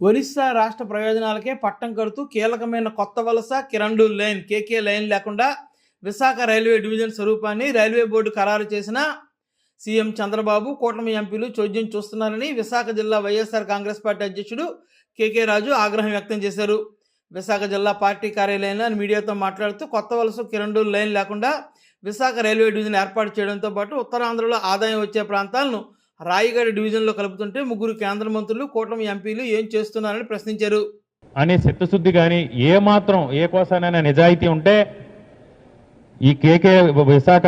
ఒరిస్సా రాష్ట్ర ప్రయోజనాలకే పట్టం కడుతూ కీలకమైన కొత్త వలస కిరండూల్ లైన్ కేకే లైన్ లేకుండా విశాఖ రైల్వే డివిజన్ స్వరూపాన్ని రైల్వే బోర్డు ఖరారు చేసిన సీఎం చంద్రబాబు కూటమి ఎంపీలు చోద్యం చూస్తున్నారని విశాఖ జిల్లా Y S R Congress party అధ్యక్షుడు కేకే రాజు ఆగ్రహం వ్యక్తం చేశారు. విశాఖ జిల్లా పార్టీ కార్యాలయంలో ఆయన మీడియాతో మాట్లాడుతూ కొత్త వలస కిరండు లైన్ లేకుండా విశాఖ రైల్వే డివిజన్ ఏర్పాటు చేయడంతో పాటు ఉత్తరాంధ్రలో ఆదాయం వచ్చే ప్రాంతాలను రాయిగడ డివిజన్లో కలుపుతుంటే ముగ్గురు కేంద్ర మంత్రులు కూటమి ఎంపీలు ఏం చేస్తున్నారని ప్రశ్నించారు. అనే చిత్తశుద్ధి కానీ ఏ మాత్రం ఏ కోసానైనా నిజాయితీ ఉంటే ఈ కేకే విశాఖ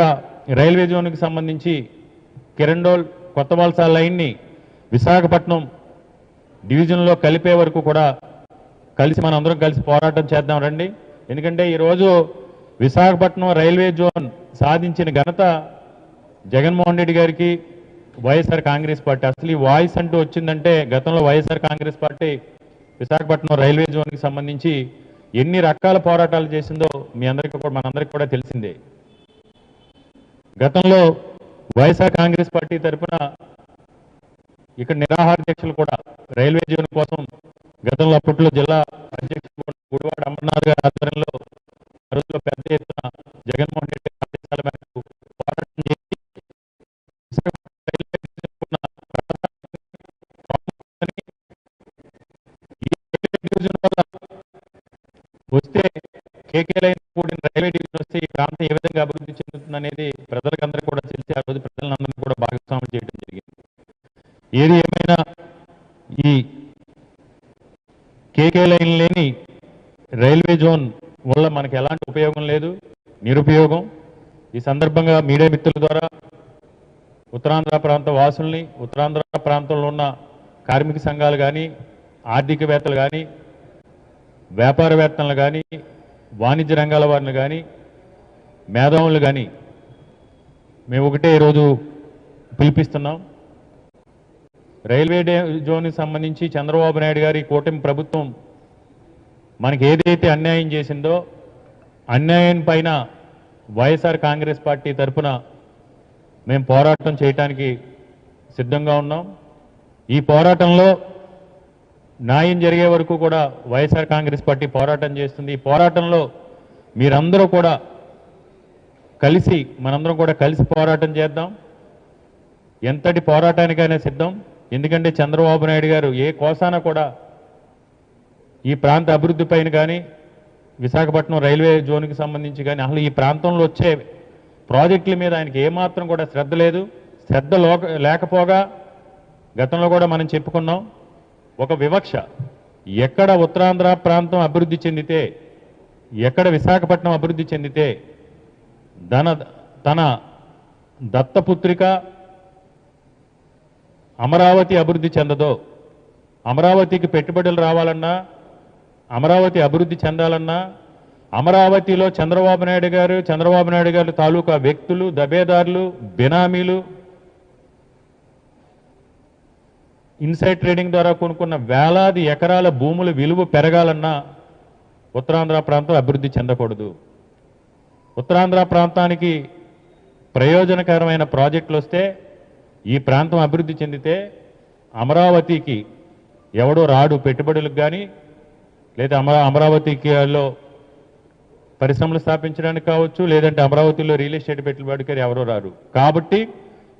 రైల్వే జోన్కి సంబంధించి కిరండోల్ కొత్త వలస లైన్ని విశాఖపట్నం డివిజన్లో కలిపే వరకు కూడా కలిసి మనం అందరం కలిసి పోరాటం చేద్దాం రండి. ఎందుకంటే ఈరోజు విశాఖపట్నం రైల్వే జోన్ సాధించిన ఘనత జగన్మోహన్ రెడ్డి గారికి వైఎస్ఆర్ కాంగ్రెస్ పార్టీ. అసలు ఈ వాయిస్ అంటూ వచ్చిందంటే గతంలో Y S R Congress party Visakhapatnam railway జోన్కి సంబంధించి ఎన్ని రకాల పోరాటాలు చేసిందో మీ అందరికీ కూడా మనందరికీ కూడా తెలిసిందే. గతంలో వైఎస్ఆర్ కాంగ్రెస్ పార్టీ తరఫున ఇక్కడ నిరాహార దీక్షలు కూడా రైల్వే జోన్ కోసం గతంలో అప్పట్లో జిల్లా అధ్యక్షుడు గుడివాడ అమర్నాథ్ గారి ఆధ్వర్యంలో ప్రాంతం ఏ విధంగా అభివృద్ధి చెందుతుంది అనేది ప్రజలకందరూ కూడా తెలిసి ఆ రోజు ప్రజలందరినీ కూడా భాగస్వామ్యం చేయడం జరిగింది. ఏది ఏమైనా ఈ కేకే లైన్ లేని రైల్వే జోన్ వల్ల మనకు ఎలాంటి ఉపయోగం లేదు నిరుపయోగం. ఈ సందర్భంగా మీడియా మిత్రుల ద్వారా ఉత్తరాంధ్ర ప్రాంత వాసుల్ని ఉత్తరాంధ్ర ప్రాంతంలో ఉన్న కార్మిక సంఘాలు కానీ ఆర్థికవేత్తలు కానీ వ్యాపారవేత్తలు కానీ వాణిజ్య రంగాల వారిని కానీ మేధావులు కానీ మేము ఒకటే ఈరోజు పిలిపిస్తున్నాం. రైల్వే డే జోన్కి సంబంధించి చంద్రబాబు నాయుడు గారి కూటమి ప్రభుత్వం మనకి ఏదైతే అన్యాయం చేసిందో అన్యాయం పైన వైఎస్ఆర్ కాంగ్రెస్ పార్టీ తరఫున మేము పోరాటం చేయటానికి సిద్ధంగా ఉన్నాం. ఈ పోరాటంలో న్యాయం జరిగే వరకు కూడా వైఎస్ఆర్ కాంగ్రెస్ పార్టీ పోరాటం చేస్తుంది. ఈ పోరాటంలో మీరందరూ కూడా కలిసి మనందరం కూడా కలిసి పోరాటం చేద్దాం. ఎంతటి పోరాటానికైనా సిద్ధం. ఎందుకంటే చంద్రబాబు నాయుడు గారు ఏ కోసాన కూడా ఈ ప్రాంత అభివృద్ధి పైన కానీ విశాఖపట్నం రైల్వే జోన్కి సంబంధించి కానీ అసలు ఈ ప్రాంతంలో వచ్చే ప్రాజెక్టుల మీద ఆయనకి ఏమాత్రం కూడా శ్రద్ధ లేదు. శ్రద్ధ లోక లేకపోగా గతంలో కూడా మనం చెప్పుకున్నాం ఒక వివక్ష. ఎక్కడ ఉత్తరాంధ్ర ప్రాంతం అభివృద్ధి చెందితే ఎక్కడ విశాఖపట్నం అభివృద్ధి చెందితే ధన తన దత్తపుత్రిక అమరావతి అభివృద్ధి చెందదో అమరావతికి పెట్టుబడులు రావాలన్నా అమరావతి అభివృద్ధి చెందాలన్నా అమరావతిలో చంద్రబాబు నాయుడు గారు చంద్రబాబు నాయుడు గారు తాలూకా వ్యక్తులు దబేదారులు బినామీలు ఇన్సైడ్ ట్రేడింగ్ ద్వారా కొనుక్కున్న వేలాది ఎకరాల భూముల విలువ పెరగాలన్నా ఉత్తరాంధ్ర ప్రాంతం అభివృద్ధి చెందకూడదు. ఉత్తరాంధ్ర ప్రాంతానికి ప్రయోజనకరమైన ప్రాజెక్టులు వస్తే ఈ ప్రాంతం అభివృద్ధి చెందితే అమరావతికి ఎవడో రాడు పెట్టుబడులకు కానీ లేదా అమరా అమరావతిలో పరిశ్రమలు స్థాపించడానికి కావచ్చు లేదంటే అమరావతిలో రియల్ ఎస్టేట్ పెట్టుబడికి ఎవరో రారు. కాబట్టి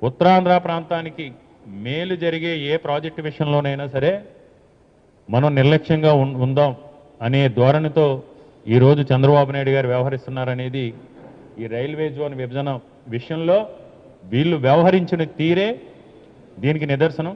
ఉత్తరాంధ్ర ప్రాంతానికి మేలు జరిగే ఏ ప్రాజెక్టు విషయంలోనైనా సరే మనం నిర్లక్ష్యంగా ఉం- ఉందాం అనే ధోరణితో ఈరోజు చంద్రబాబు నాయుడు గారు వ్యవహరిస్తున్నారనేది ఈ రైల్వే జోన్ విభజన విషయంలో వీళ్ళు వ్యవహరించిన తీరే దీనికి నిదర్శనం.